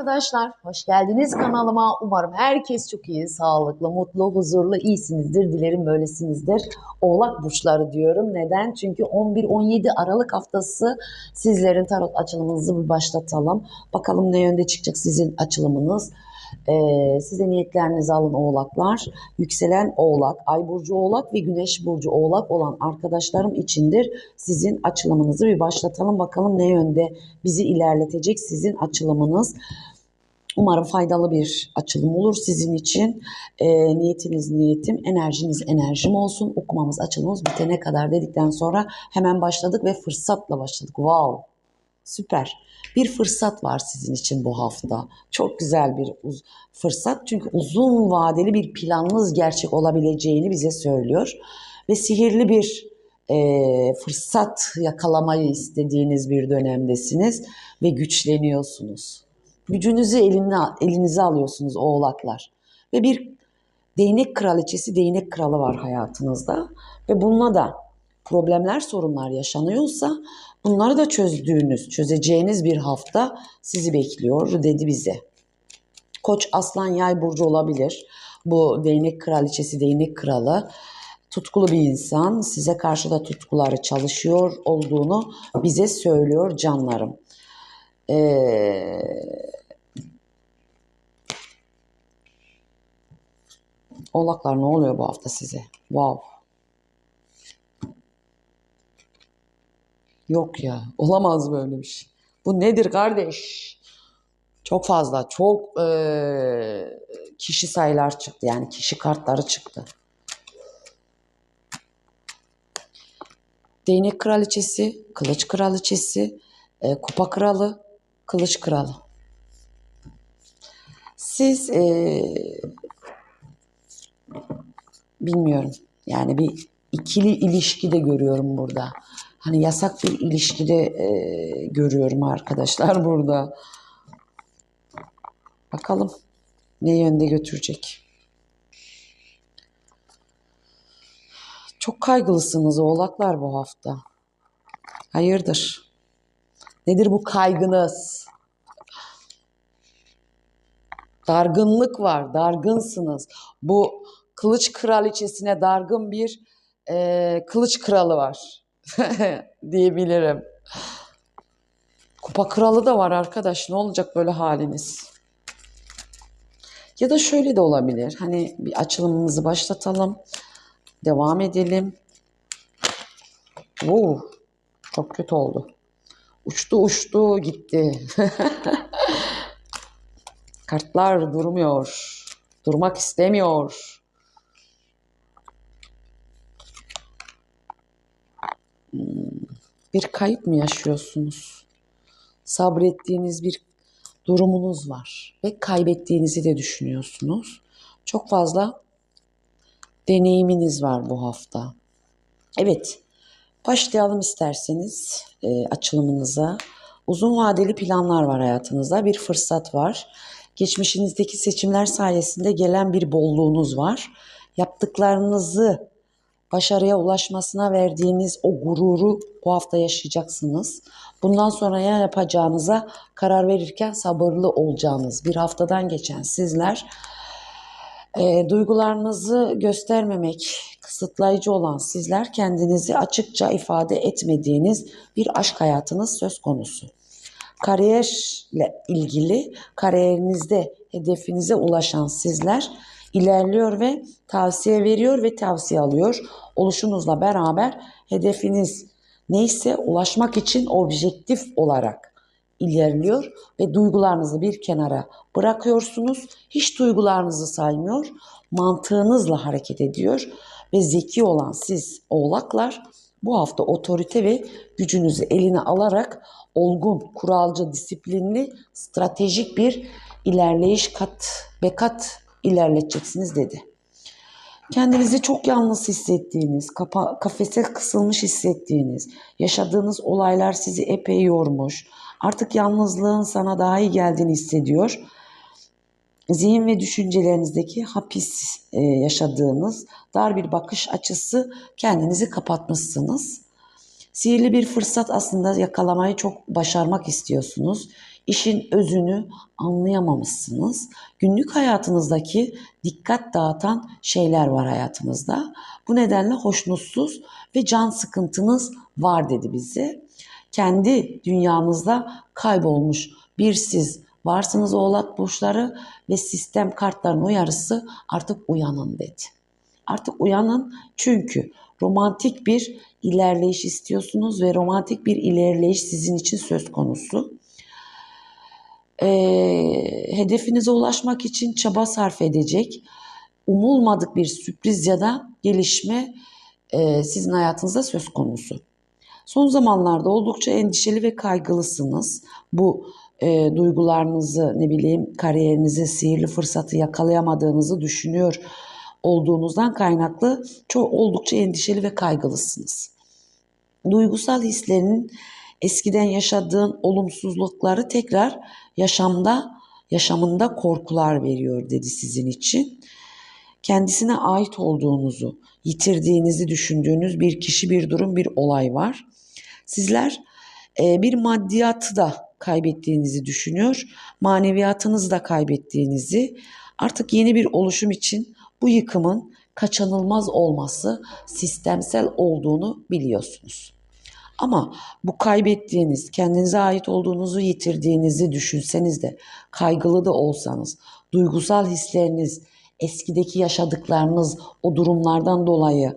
arkadaşlar. Hoş geldiniz kanalıma. Umarım herkes çok iyi, sağlıklı, mutlu, huzurlu, iyisinizdir. Dilerim böylesinizdir. Oğlak burçları diyorum. Neden? Çünkü 11-17 Aralık haftası sizlerin tarot açılımınızı bir başlatalım. Bakalım ne yönde çıkacak sizin açılımınız. Ee, size niyetlerinizi alın oğlaklar. Yükselen oğlak, ay burcu oğlak ve güneş burcu oğlak olan arkadaşlarım içindir. Sizin açılımınızı bir başlatalım. Bakalım ne yönde bizi ilerletecek sizin açılımınız. Umarım faydalı bir açılım olur sizin için. Ee, niyetiniz niyetim, enerjiniz enerjim olsun. Okumamız açılımımız bitene kadar dedikten sonra hemen başladık ve fırsatla başladık. Wow! Süper. Bir fırsat var sizin için bu hafta. Çok güzel bir fırsat. Çünkü uzun vadeli bir planınız gerçek olabileceğini bize söylüyor. Ve sihirli bir e, fırsat yakalamayı istediğiniz bir dönemdesiniz ve güçleniyorsunuz. Gücünüzü eline, elinize alıyorsunuz oğlaklar. Ve bir değnek kraliçesi, değnek kralı var hayatınızda. Ve bununla da problemler, sorunlar yaşanıyorsa bunları da çözdüğünüz, çözeceğiniz bir hafta sizi bekliyor dedi bize. Koç, aslan, yay burcu olabilir. Bu değnek kraliçesi, değnek kralı tutkulu bir insan. Size karşı da tutkuları çalışıyor olduğunu bize söylüyor canlarım. Ee, Oğlaklar ne oluyor bu hafta size? Wow. Yok ya. Olamaz böyle bir şey. Bu nedir kardeş? Çok fazla. Çok eee, kişi sayılar çıktı. Yani kişi kartları çıktı. Değnek kraliçesi, kılıç kraliçesi, e, kupa kralı, kılıç kralı. Siz e, bilmiyorum. Yani bir ikili ilişki de görüyorum burada. Hani yasak bir ilişkide e, görüyorum arkadaşlar burada. Bakalım ne yönde götürecek. Çok kaygılısınız oğlaklar bu hafta. Hayırdır? Nedir bu kaygınız? Dargınlık var, dargınsınız. Bu kılıç kraliçesine dargın bir e, kılıç kralı var diyebilirim. Kupa kralı da var arkadaş. Ne olacak böyle haliniz? Ya da şöyle de olabilir. Hani bir açılımımızı başlatalım. Devam edelim. Oo, çok kötü oldu. Uçtu uçtu gitti. Kartlar durmuyor. Durmak istemiyor. Hmm, Bir kayıp mı yaşıyorsunuz? Sabrettiğiniz bir durumunuz var ve kaybettiğinizi de düşünüyorsunuz. Çok fazla deneyiminiz var bu hafta. Evet, başlayalım isterseniz e, açılımınıza. Uzun vadeli planlar var hayatınızda, bir fırsat var. Geçmişinizdeki seçimler sayesinde gelen bir bolluğunuz var. Yaptıklarınızı başarıya ulaşmasına verdiğiniz o gururu bu hafta yaşayacaksınız. Bundan sonra ne yapacağınıza karar verirken sabırlı olacağınız bir haftadan geçen sizler e, duygularınızı göstermemek, kısıtlayıcı olan sizler kendinizi açıkça ifade etmediğiniz bir aşk hayatınız söz konusu. Kariyerle ilgili kariyerinizde hedefinize ulaşan sizler ilerliyor ve tavsiye veriyor ve tavsiye alıyor. Oluşunuzla beraber hedefiniz neyse ulaşmak için objektif olarak ilerliyor ve duygularınızı bir kenara bırakıyorsunuz. Hiç duygularınızı saymıyor, mantığınızla hareket ediyor ve zeki olan siz oğlaklar bu hafta otorite ve gücünüzü eline alarak olgun, kuralcı, disiplinli, stratejik bir ilerleyiş kat be kat ilerleteceksiniz dedi. Kendinizi çok yalnız hissettiğiniz, kafese kısılmış hissettiğiniz, yaşadığınız olaylar sizi epey yormuş. Artık yalnızlığın sana daha iyi geldiğini hissediyor. Zihin ve düşüncelerinizdeki hapis e, yaşadığınız dar bir bakış açısı kendinizi kapatmışsınız. Sihirli bir fırsat aslında yakalamayı çok başarmak istiyorsunuz. İşin özünü anlayamamışsınız. Günlük hayatınızdaki dikkat dağıtan şeyler var hayatınızda. Bu nedenle hoşnutsuz ve can sıkıntınız var dedi bize. Kendi dünyanızda kaybolmuş bir siz varsınız oğlak burçları ve sistem kartlarının uyarısı artık uyanın dedi. Artık uyanın çünkü romantik bir ilerleyiş istiyorsunuz ve romantik bir ilerleyiş sizin için söz konusu. Ee, hedefinize ulaşmak için çaba sarf edecek, umulmadık bir sürpriz ya da gelişme e, sizin hayatınızda söz konusu. Son zamanlarda oldukça endişeli ve kaygılısınız. Bu e, duygularınızı, ne bileyim kariyerinizi, sihirli fırsatı yakalayamadığınızı düşünüyor olduğunuzdan kaynaklı çok oldukça endişeli ve kaygılısınız. Duygusal hislerinin eskiden yaşadığın olumsuzlukları tekrar yaşamda yaşamında korkular veriyor dedi sizin için. Kendisine ait olduğunuzu, yitirdiğinizi düşündüğünüz bir kişi, bir durum, bir olay var. Sizler e, bir maddiyatı da kaybettiğinizi düşünüyor, maneviyatınızı da kaybettiğinizi, artık yeni bir oluşum için bu yıkımın kaçınılmaz olması sistemsel olduğunu biliyorsunuz. Ama bu kaybettiğiniz, kendinize ait olduğunuzu yitirdiğinizi düşünseniz de, kaygılı da olsanız, duygusal hisleriniz, eskideki yaşadıklarınız, o durumlardan dolayı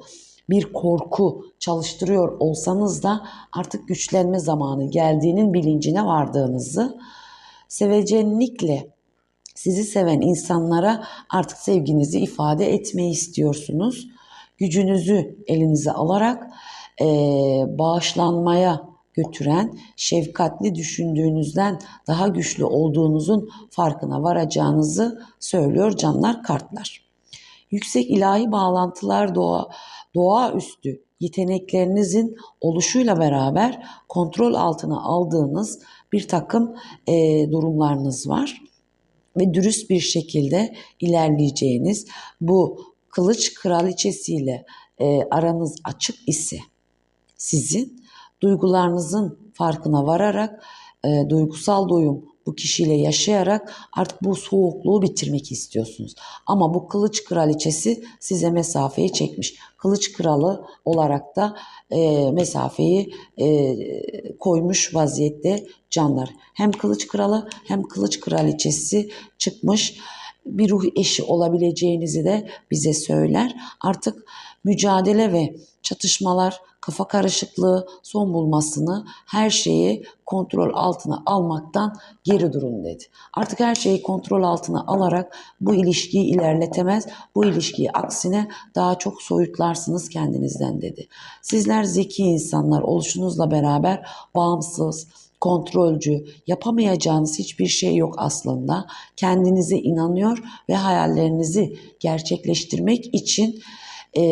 bir korku çalıştırıyor olsanız da artık güçlenme zamanı geldiğinin bilincine vardığınızı, sevecenlikle sizi seven insanlara artık sevginizi ifade etmeyi istiyorsunuz. Gücünüzü elinize alarak e, bağışlanmaya götüren, şefkatli düşündüğünüzden daha güçlü olduğunuzun farkına varacağınızı söylüyor canlar kartlar. Yüksek ilahi bağlantılar doğa, doğaüstü yeteneklerinizin oluşuyla beraber kontrol altına aldığınız bir takım e, durumlarınız var ve dürüst bir şekilde ilerleyeceğiniz bu kılıç kraliçesiyle e, aranız açık ise sizin duygularınızın farkına vararak e, duygusal doyum bu kişiyle yaşayarak artık bu soğukluğu bitirmek istiyorsunuz. Ama bu kılıç kraliçesi size mesafeyi çekmiş. Kılıç kralı olarak da e, mesafeyi e, koymuş vaziyette canlar. Hem kılıç kralı hem kılıç kraliçesi çıkmış bir ruh eşi olabileceğinizi de bize söyler. Artık mücadele ve çatışmalar, kafa karışıklığı son bulmasını, her şeyi kontrol altına almaktan geri durun dedi. Artık her şeyi kontrol altına alarak bu ilişkiyi ilerletemez, bu ilişkiyi aksine daha çok soyutlarsınız kendinizden dedi. Sizler zeki insanlar oluşunuzla beraber bağımsız, kontrolcü, yapamayacağınız hiçbir şey yok aslında. Kendinize inanıyor ve hayallerinizi gerçekleştirmek için e,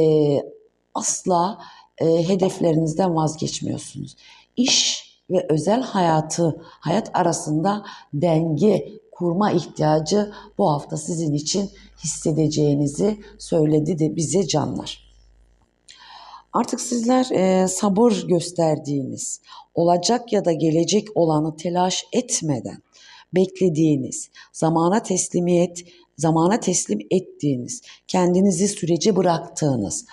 asla e, hedeflerinizden vazgeçmiyorsunuz. İş ve özel hayatı, hayat arasında denge kurma ihtiyacı bu hafta sizin için hissedeceğinizi söyledi de bize canlar. Artık sizler e, sabır gösterdiğiniz, olacak ya da gelecek olanı telaş etmeden beklediğiniz, zamana teslimiyet, zamana teslim ettiğiniz, kendinizi sürece bıraktığınız,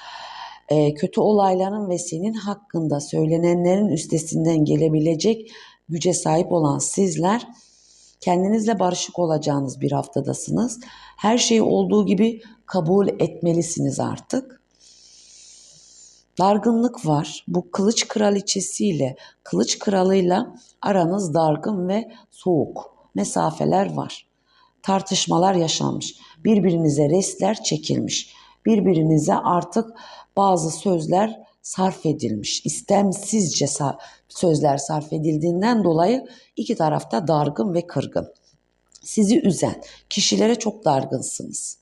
e, kötü olayların ve senin hakkında söylenenlerin üstesinden gelebilecek güce sahip olan sizler kendinizle barışık olacağınız bir haftadasınız. Her şeyi olduğu gibi kabul etmelisiniz artık. Dargınlık var. Bu kılıç kraliçesiyle, kılıç kralıyla aranız dargın ve soğuk. Mesafeler var. Tartışmalar yaşanmış. Birbirinize restler çekilmiş. Birbirinize artık bazı sözler sarf edilmiş. İstemsizce sözler sarf edildiğinden dolayı iki tarafta dargın ve kırgın. Sizi üzen kişilere çok dargınsınız.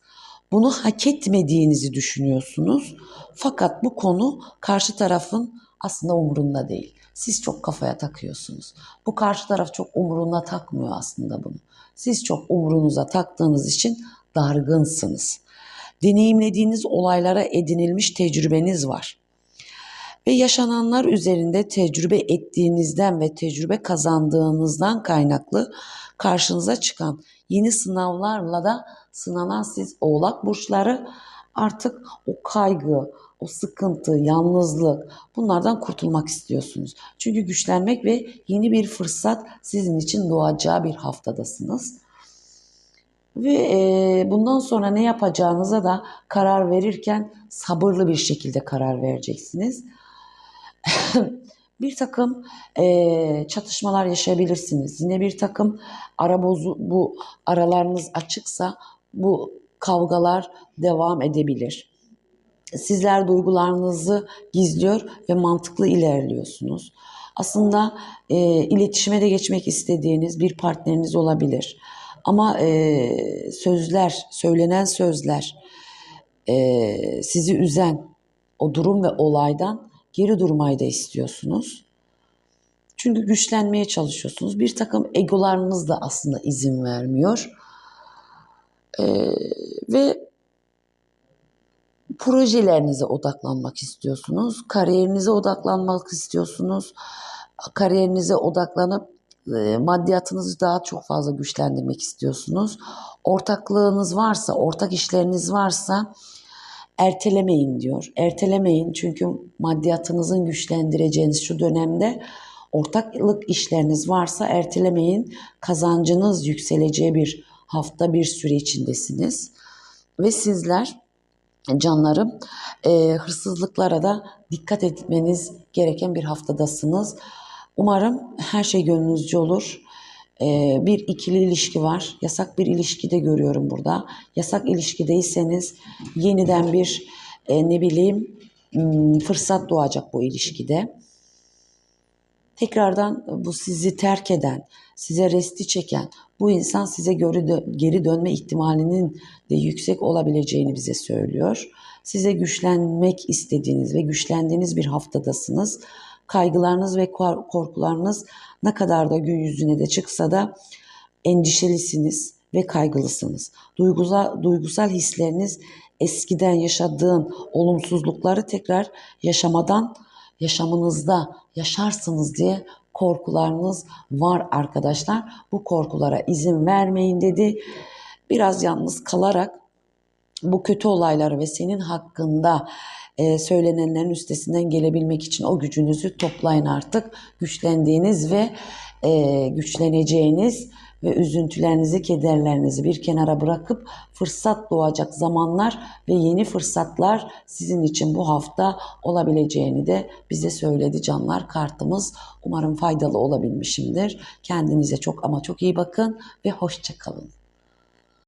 Bunu hak etmediğinizi düşünüyorsunuz. Fakat bu konu karşı tarafın aslında umurunda değil. Siz çok kafaya takıyorsunuz. Bu karşı taraf çok umuruna takmıyor aslında bunu. Siz çok umurunuza taktığınız için dargınsınız deneyimlediğiniz olaylara edinilmiş tecrübeniz var. Ve yaşananlar üzerinde tecrübe ettiğinizden ve tecrübe kazandığınızdan kaynaklı karşınıza çıkan yeni sınavlarla da sınanan siz oğlak burçları artık o kaygı, o sıkıntı, yalnızlık bunlardan kurtulmak istiyorsunuz. Çünkü güçlenmek ve yeni bir fırsat sizin için doğacağı bir haftadasınız. Ve e, bundan sonra ne yapacağınıza da karar verirken sabırlı bir şekilde karar vereceksiniz. bir takım e, çatışmalar yaşayabilirsiniz. Yine bir takım ara bozu, bu aralarınız açıksa bu kavgalar devam edebilir. Sizler duygularınızı gizliyor ve mantıklı ilerliyorsunuz. Aslında e, iletişime de geçmek istediğiniz bir partneriniz olabilir. Ama e, sözler, söylenen sözler e, sizi üzen o durum ve olaydan geri durmayı da istiyorsunuz. Çünkü güçlenmeye çalışıyorsunuz. Bir takım egolarınız da aslında izin vermiyor. Ee, ve projelerinize odaklanmak istiyorsunuz. Kariyerinize odaklanmak istiyorsunuz. Kariyerinize odaklanıp e, maddiyatınızı daha çok fazla güçlendirmek istiyorsunuz. Ortaklığınız varsa, ortak işleriniz varsa ertelemeyin diyor. Ertelemeyin çünkü maddiyatınızın güçlendireceğiniz şu dönemde ortaklık işleriniz varsa ertelemeyin. Kazancınız yükseleceği bir hafta bir süre içindesiniz. Ve sizler canlarım e, hırsızlıklara da dikkat etmeniz gereken bir haftadasınız. Umarım her şey gönlünüzce olur. E, bir ikili ilişki var. Yasak bir ilişki de görüyorum burada. Yasak ilişkideyseniz yeniden bir e, ne bileyim hmm, fırsat doğacak bu ilişkide. Tekrardan bu sizi terk eden, size resti çeken bu insan size geri dönme ihtimalinin de yüksek olabileceğini bize söylüyor. Size güçlenmek istediğiniz ve güçlendiğiniz bir haftadasınız. Kaygılarınız ve korkularınız ne kadar da gün yüzüne de çıksa da endişelisiniz ve kaygılısınız. Duygusal, duygusal hisleriniz eskiden yaşadığın olumsuzlukları tekrar yaşamadan yaşamınızda yaşarsınız diye korkularınız var arkadaşlar. Bu korkulara izin vermeyin dedi. Biraz yalnız kalarak bu kötü olayları ve senin hakkında e, söylenenlerin üstesinden gelebilmek için o gücünüzü toplayın artık. Güçlendiğiniz ve e, güçleneceğiniz ve üzüntülerinizi, kederlerinizi bir kenara bırakıp fırsat doğacak zamanlar ve yeni fırsatlar sizin için bu hafta olabileceğini de bize söyledi canlar kartımız. Umarım faydalı olabilmişimdir. Kendinize çok ama çok iyi bakın ve hoşçakalın.